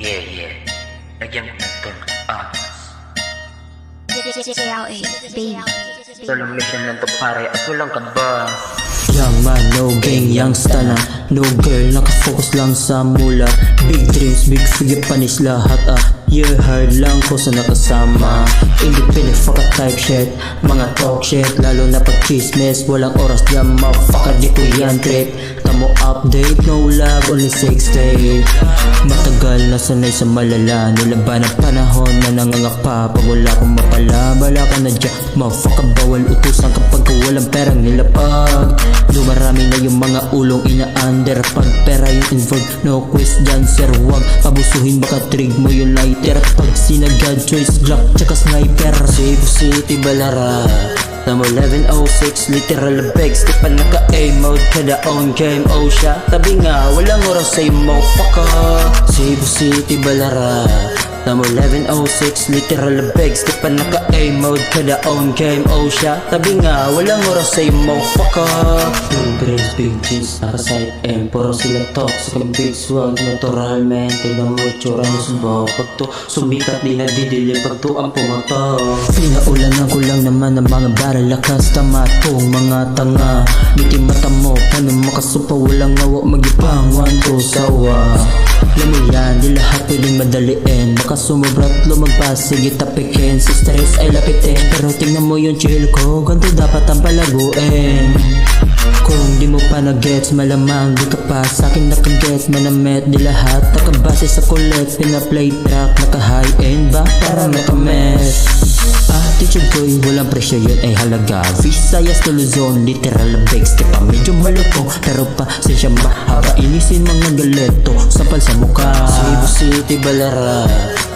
Yeah, yeah. Lagyan mo ng ton angas. JLA, baby. Walang mission lang to pare at walang kaba. Young man, no gang, youngsta na No girl, nakafocus lang sa mula Big dreams, big figure panis lahat ah Yeah, hard lang ko sa nakasama. Independent, fuck a type shit. Mga talk shit, lalo na pag chismis. Walang oras dyan, motherfucker, di ko yan trip. Tamo update, no lag, only 6 day Matagal na sanay sa malala. Nilaban ang panahon na nangangapa Pag wala kong mapala, bala ka na dyan. Motherfucker, bawal utusan kapag walang perang nilapag Dumarami na yung mga ulong ina-under Pag pera yung involved, no question sir Huwag abusuhin. Baka trig mo yung lighter. Pag sinagad choice glock tsaka sniper. Cebu City Balara. Tamo 1106 literal bags Di pa naka-A mode kada on game oh siya. Tabi nga walang oras sa'yo motherfucker. Cebu City Balara Tamo 1106 literal bags Di pa naka-A mode kada on game oh siya Tabi nga walang oras sa'yo motherfucker. Big brains, big jeans, naka-side M Puro sila toxic ang big swag Naturalmente na mo itsura niya subo Pag to. Sumikat di na didilim Pag to ang pumato. Pinaulanan ko lang naman ang mga baril Lakas tama tong mga tanga. Ngiti mata mo, paano makasupa Walang ngawa, magipang one, two, sawa. Alam madaliin Baka sumubrat lumagpas, sige tapikin Sa stress ay lapitin. Pero tingnan mo yung chill ko Ganto dapat ang palaguin. Kung di mo pa na-gets, malamang di ka pa Sa'kin nakagets, manamet Di lahat. Nakabase sa kulit Pina-play track, naka-high end ba? Parang naka-mess Attitude ko'y walang presyo yun ay halaga. Visayas to Luzon, literal na bags Di pa medyo maloko, pero pa siya mahaba Inisin mga galeto, sapal sa mukha. Cebu City, Balara.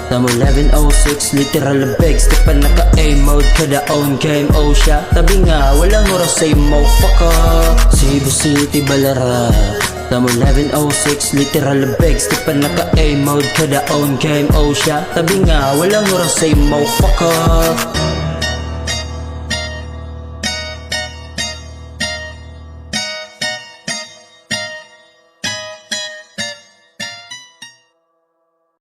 Tamo 1106, literal na bags Di pa naka-A mode, kada on game oh siya. Tabi nga, walang oras sa'yo motherfucker. Cebu City, Balara. Tamo 1106, literal na bags Di pa naka-A mode, kada on game oh siya. Tabi nga, walang oras sa'yo motherfucker